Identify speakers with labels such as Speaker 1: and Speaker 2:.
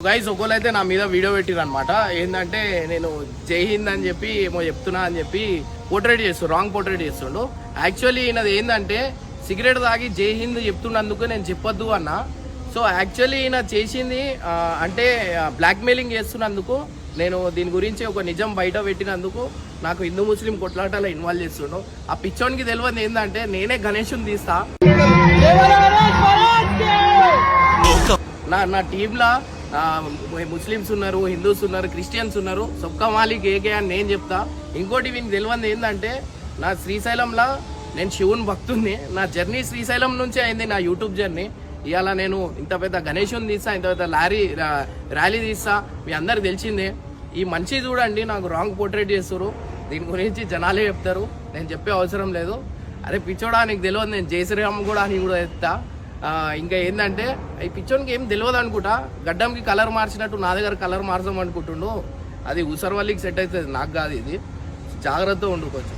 Speaker 1: Guys ఒకళ్ళైతే నా మీద video పెట్టిరు అనమాట ఏంటంటే నేను జై హింద్ అని చెప్పి ఏమో చెప్తున్నా అని చెప్పి పోర్ట్రేట్ చేస్తు రాంగ్ పోర్ట్రేట్ చేస్తుండు యాక్చువల్లీ ఈయనది ఏంటంటే సిగరెట్ తాగి జై హింద్ చెప్తున్నందుకు నేను చెప్పొద్దు అన్న సో యాక్చువల్లీ ఈయన చేసింది అంటే బ్లాక్మెయిలింగ్ చేస్తున్నందుకు నేను దీని గురించి ఒక నిజం బయట పెట్టినందుకు నాకు హిందూ ముస్లిం కొట్లాటలో ఇన్వాల్వ్ చేస్తుండు ఆ పిచ్చోనికి తెలియదు ఏంటంటే నేనే గణేషుని తీస్తా నా నా టీంలో ముస్లిమ్స్ ఉన్నారు హిందూస్ ఉన్నారు క్రిస్టియన్స్ ఉన్నారు. సొక్క మాలిక్ ఏకే అని నేను చెప్తా. ఇంకోటి వీనికి తెలియంది ఏంటంటే నా శ్రీశైలంలో నేను శివుని భక్తుంది నా జర్నీ శ్రీశైలం నుంచే అయింది నా యూట్యూబ్ జర్నీ. ఇవాళ నేను ఇంత పెద్ద గణేషుని తీస్తా ఇంత పెద్ద లారీ ర్యాలీ తీస్తా. మీ అందరికి తెలిసిందే. ఈ మంచి చూడండి నాకు రాంగ్ పోర్ట్రేట్ చేస్తారు దీని గురించి జనాలే చెప్తారు. నేను చెప్పే అవసరం లేదు. అరే పిచ్చోడా నీకు తెలియదు నేను జై శ్రీరామ్ కూడా అని కూడా చెప్తా. ఇంకా ఏంటంటే ఈ పిచ్చోనికి ఏం తెలియదు అనుకుంటా. గడ్డంకి కలర్ మార్చినట్టు నా దగ్గర కలర్ మార్చం అనుకుంటుండు అది ఉసర్వల్లికి సెట్ అవుతుంది. నాకు కాదు ఇది. జాగ్రత్తగా ఉండు కొంచెం.